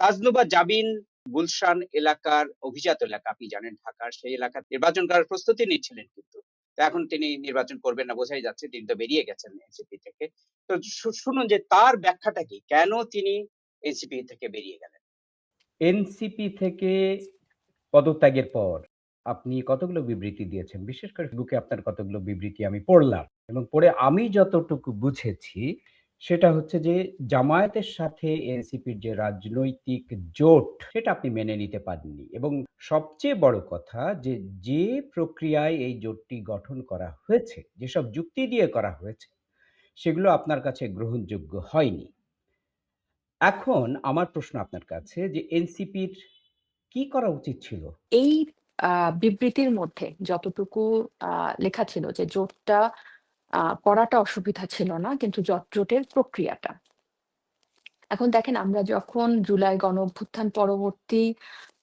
তাজনুবা জাবিন গুলশান এলাকার অভিজাত এলাকা, আপনি জানেন ঢাকার সেই এলাকা নির্বাচন করার প্রস্তুতি নিচ্ছিলেন কিন্তু। এখন তিনি নির্বাচন করবেন না বোঝাই যাচ্ছে, তিনি তো বেরিয়ে গেছেন এনসিপি থেকে। তো শুনুন যে তার ব্যাখ্যাটা কি? কেন তিনি এনসিপি থেকে বেরিয়ে গেলেন? এনসিপি থেকে পদত্যাগের পর আপনি কতগুলো বিবৃতি দিয়েছেন? বিশেষ করে বুকে আপনার কতগুলো বিবৃতি আমি পড়লাম এবং পড়ে আমি যতটুকু বুঝেছি সেটা হচ্ছে যে জামায়াতের সাথে এনসিপির যে রাজনৈতিক জোট, সেটা আপনি মেনে নিতে পারেননি। এবং সবচেয়ে বড় কথা যে যে প্রক্রিয়ায় এই জোটটি গঠন করা হয়েছে, যেসব যুক্তি দিয়ে করা হয়েছে, সেগুলো আপনার কাছে গ্রহণযোগ্য হয়নি। এখন আমার প্রশ্ন আপনার কাছে যে, এনসিপির কি করা উচিত ছিল? এই বিবৃতির মধ্যে যতটুকু লেখা ছিল যে, জোটটা করাটা অসুবিধা ছিল না, কিন্তু জোট- জোটের প্রক্রিয়াটা। এখন দেখেন, আমরা যখন জুলাই গণ অভ্যুত্থান পরবর্তী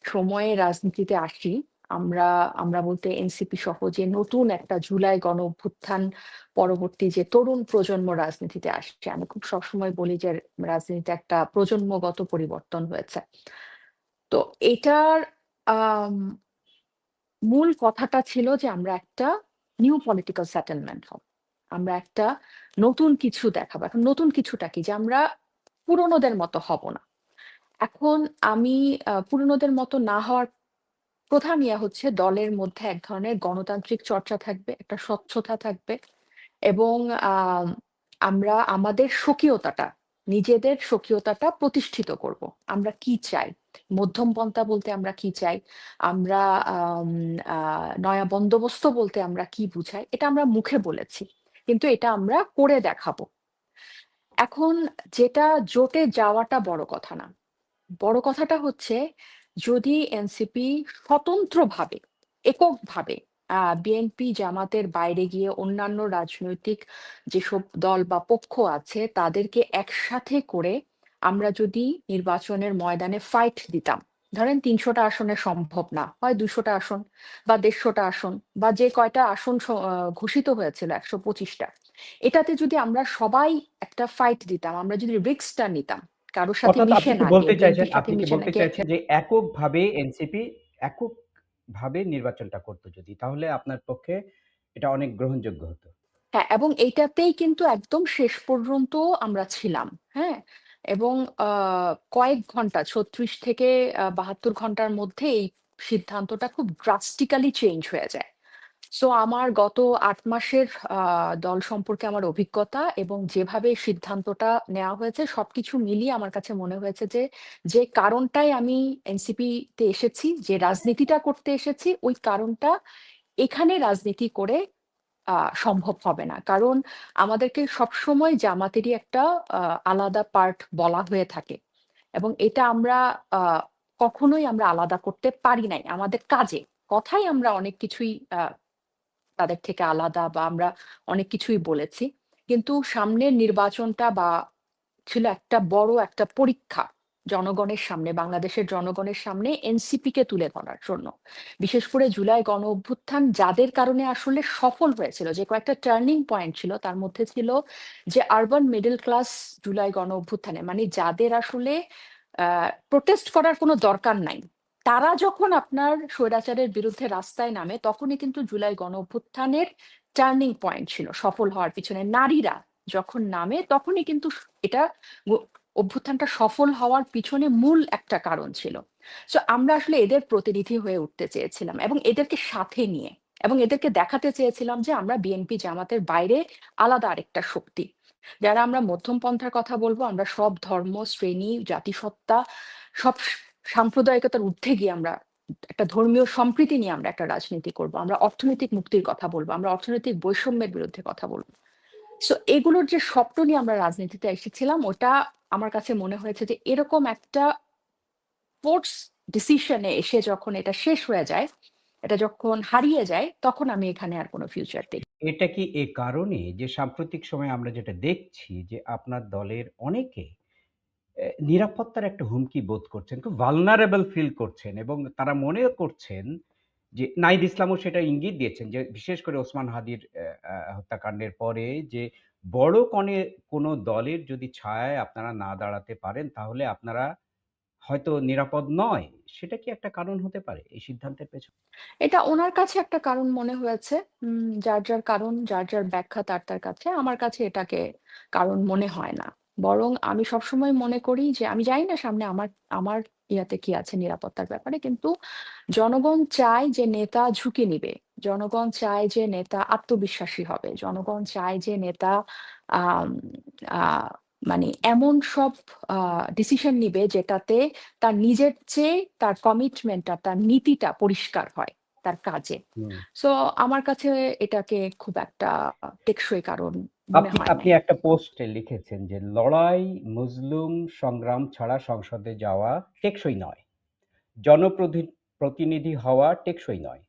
সময়ে রাজনীতিতে আসি, আমরা আমরা বলতে এনসিপি সহ যে নতুন একটা জুলাই গণ অভ্যুত্থান পরবর্তী যে তরুণ প্রজন্ম রাজনীতিতে আসছে আমি খুব সবসময় বলি যে রাজনীতিতে একটা প্রজন্মগত পরিবর্তন হয়েছে। তো এটার মূল কথাটা ছিল যে আমরা একটা নিউ পলিটিক্যাল সেটেলমেন্ট হব। আমরা একটা নতুন কিছু দেখাবো, এখন নতুন কিছুটা কি? যে আমরা পুরনোদের মতো হব না। এখন আমি পুরনোদের মতো না হওয়ার প্রধান ইয়া হচ্ছে দলের মধ্যে এক ধরনের গণতান্ত্রিক চর্চা থাকবে, একটা স্বচ্ছতা থাকবে এবং আমরা আমাদের স্বকীয়তাটা, নিজেদের স্বকীয়তাটা প্রতিষ্ঠিত করব। আমরা কি চাই? মধ্যম পন্থা বলতে আমরা কি চাই? আমরা নয়া বন্দোবস্ত বলতে আমরা কি বুঝাই? এটা আমরা মুখে বলেছি। কিন্তু এটা আমরা করে দেখাবো। এখন যেটা জোটে যাওয়াটা বড় কথা না। বড় কথাটা হচ্ছে যদি এনসিপি স্বতন্ত্রভাবে, এককভাবে বিএনপি জামাতের বাইরে গিয়ে অন্যান্য রাজনৈতিক যেসব দল বা পক্ষ আছে, তাদেরকে একসাথে করে আমরা যদি নির্বাচনের ময়দানে ফাইট দিতাম ধরেন তিনশোটা আসনে সম্ভব না হয় দুশোটা আসন বা দেড়শোটা আসন বা যে কয়টা আসন ঘোষিত হয়েছিল একশো পঁচিশটা। এটাতে যদি আমরা সবাই একটা ফাইট দিতাম আমরা যদি রিস্কটা নিতাম কারোর সাথে মিশে না বলতে চাইছেন আপনি কি বলতে চাইছেন যে এককভাবে এনসিপি এককভাবে নির্বাচনটা করতো যদি তাহলে আপনার পক্ষে এটা অনেক গ্রহণযোগ্য হতো। হ্যাঁ এবং এইটাতেই কিন্তু একদম শেষ পর্যন্ত আমরা ছিলাম হ্যাঁ। এবং কয়েক ঘণ্টা, ছত্রিশ থেকে বাহাত্তর ঘণ্টার মধ্যে এই সিদ্ধান্তটা খুব ড্রাস্টিক্যালি চেঞ্জ হয়ে যায়। সো আমার গত আট মাসের দল সম্পর্কে আমার অভিজ্ঞতা এবং যেভাবে সিদ্ধান্তটা নেওয়া হয়েছে, সবকিছু মিলিয়ে আমার কাছে মনে হয়েছে যে যে কারণটাই আমি এনসিপি তে এসেছি, যে রাজনীতিটা করতে এসেছি, ওই কারণটা এখানে রাজনীতি করে সম্ভব হবে না। কারণ আমাদেরকে সবসময় জামাতেরই একটা আলাদা পার্ট বলা হয়ে থাকে। এবং এটা আমরা কখনোই আমরা আলাদা করতে পারি নাই আমাদের কাজে। কথাই আমরা অনেক কিছুই তাদের থেকে আলাদা বা আমরা অনেক কিছুই বলেছি। কিন্তু সামনের নির্বাচনটা বা ছিল একটা বড় একটা পরীক্ষা। জনগণের সামনে, বাংলাদেশের জনগণের সামনে এনসিপি কে তুলে ধরার জন্য। বিশেষ করে জুলাই গণ অভ্যুত্থান যাদের কারণে আসলে সফল হয়েছিল, যে কয়েকটা টার্নিং পয়েন্ট ছিল, তার মধ্যে ছিল যে আরবান মিডল ক্লাস জুলাই গণ অভ্যুত্থানে মানে যাদের আসলে প্রোটেস্ট করার কোনো দরকার নাই। তারা যখন আপনার স্বৈরাচারের বিরুদ্ধে রাস্তায় নামে, তখনই কিন্তু জুলাই গণ অভ্যুত্থানের টার্নিং পয়েন্ট ছিল, সফল হওয়ার পিছনে। নারীরা যখন নামে, তখনই কিন্তু এটা অভ্যুত্থানটা সফল হওয়ার পিছনে মূল একটা কারণ ছিল। সো আমরা আসলে এদের প্রতিনিধি হয়ে উঠতে চেয়েছিলাম এবং এদেরকে সাথে নিয়ে এবং এদেরকে দেখাতে চেয়েছিলাম যে আমরা বিএনপি জামাতের বাইরে আলাদা আরেকটা শক্তি। যারা আমরা মধ্যম পন্থার কথা বলব, আমরা সব ধর্ম, শ্রেণি, জাতিসত্তা, সব সাম্প্রদায়িকতার ঊর্ধ্বে গিয়ে আমরা একটা ধর্মীয় সম্প্রীতি নিয়ে আমরা একটা রাজনীতি করব। আমরা অর্থনৈতিক মুক্তির কথা বলব, আমরা অর্থনৈতিক বৈষম্যের বিরুদ্ধে কথা বলব। সো এগুলোর যে স্বপ্ন নিয়ে আমরা রাজনীতিতে এসেছিলাম, ওটা আমার কাছে মনে হয়েছে যে এরকম একটা ফোর্স ডিসিশনে এসে যখন এটা শেষ হয়ে যায়, এটা যখন হারিয়ে যায়, তখন আমি এখানে আর কোনো ফিউচার দেখি এটা কি এ কারণে যে সাম্প্রতিক সময়ে আমরা যেটা দেখছি যে আপনার দলের অনেকে নিরাপত্তার একটা হুমকি বোধ করছেন, খুব ভালনারেবল ফিল করছেন এবং তারা মনে করছেন যে নাইদ ইসলামও সেটা ইঙ্গিত দিয়েছেন যে বিশেষ করে ওসমান হাদির হত্যাকাণ্ডের পরে যে বড় কনে কোনো দলের যদি ছায়ায় আপনারা না দাঁড়াতে পারেন তাহলে আপনারা হয়তো নিরাপদ নয়, সেটা কি একটা কারণ হতে পারে এই সিদ্ধান্তের পেছনে? এটা ওনার কাছে একটা কারণ মনে হয়েছে। যার, যার কারণ, যার, যার ব্যাখ্যা তার, তার কাছে। আমার কাছে এটাকে কারণ মনে হয় না। বরং আমি সবসময় মনে করি যে আমি জানি না সামনে আমার আমার ইয়াতে কি আছে নিরাপত্তার ব্যাপারে। কিন্তু জনগণ চায় যে নেতা ঝুঁকি নিবে। জনগণ চায় যে নেতা আত্মবিশ্বাসী হবে। জনগণ চায় যে নেতা মানে এমন সব ডিসিশন নিবে যেটাতে তার নিজের চেয়ে তার কমিটমেন্টটা, তার নীতিটা পরিষ্কার হয় তার কাজে। সো আমার কাছে এটাকে খুব একটা টেকসই কারণ আপনি আপনি একটা পোস্টে লিখেছেন যে লড়াই, মজলুম সংগ্রাম ছাড়া সংসদে যাওয়া টেকসই নয়। জনপ্রধি প্রতিনিধি হওয়া টেকসই নয়।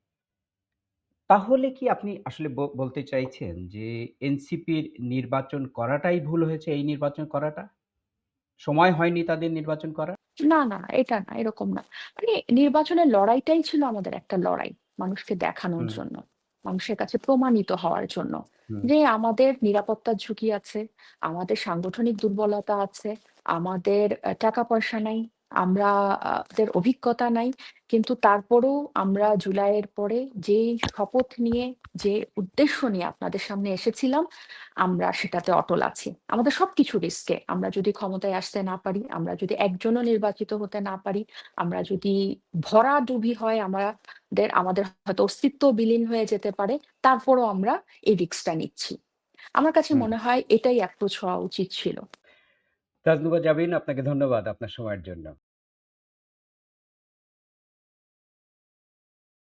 তাহলে কি আপনি আসলে বলতে চাইছেন যে এনসিপির নির্বাচন করাটাই ভুল হয়েছে এই নির্বাচন করাটা? সময় হয়নি তাদের নির্বাচন করার? না, না, এটা না, এরকম না। মানে নির্বাচনের লড়াইটাই ছিল আমাদের একটা লড়াই। মানুষকে দেখানোর হুম। জন্য। মানুষের কাছে প্রমাণিত হওয়ার জন্য। হুম। যে আমাদের নিরাপত্তার ঝুঁকি আছে, আমাদের সাংগঠনিক দুর্বলতা আছে, আমাদের আ টাকা-পয়সা নাই, আমরা আ দের অভিজ্ঞতা নাই। কিন্তু তারপরেও আমরা জুলাইয়ের পরে যেই শপথ নিয়ে, যে উদ্দেশ্য নিয়ে আপনাদের সামনে এসেছিলাম, আমরা সেটাতে অটল আছি। আমাদের সবকিছু রিস্কে। আমরা যদি ক্ষমতায় আসতে না পারি, আমরা যদি একজনও নির্বাচিত হতে না পারি, আমরা যদি ভরাডুবি হয় আমাদের আমাদের হয়তো অস্তিত্ব বিলীন হয়ে যেতে পারে, তারপরও আমরা এই রিস্কটা নিচ্ছি। আমার কাছে হুম। মনে হয় এটাই অ্যাপ্রোচ হওয়া উচিত ছিল। তাজনুবা জাবিন আপনাকে ধন্যবাদ আপনার সময়ের জন্য।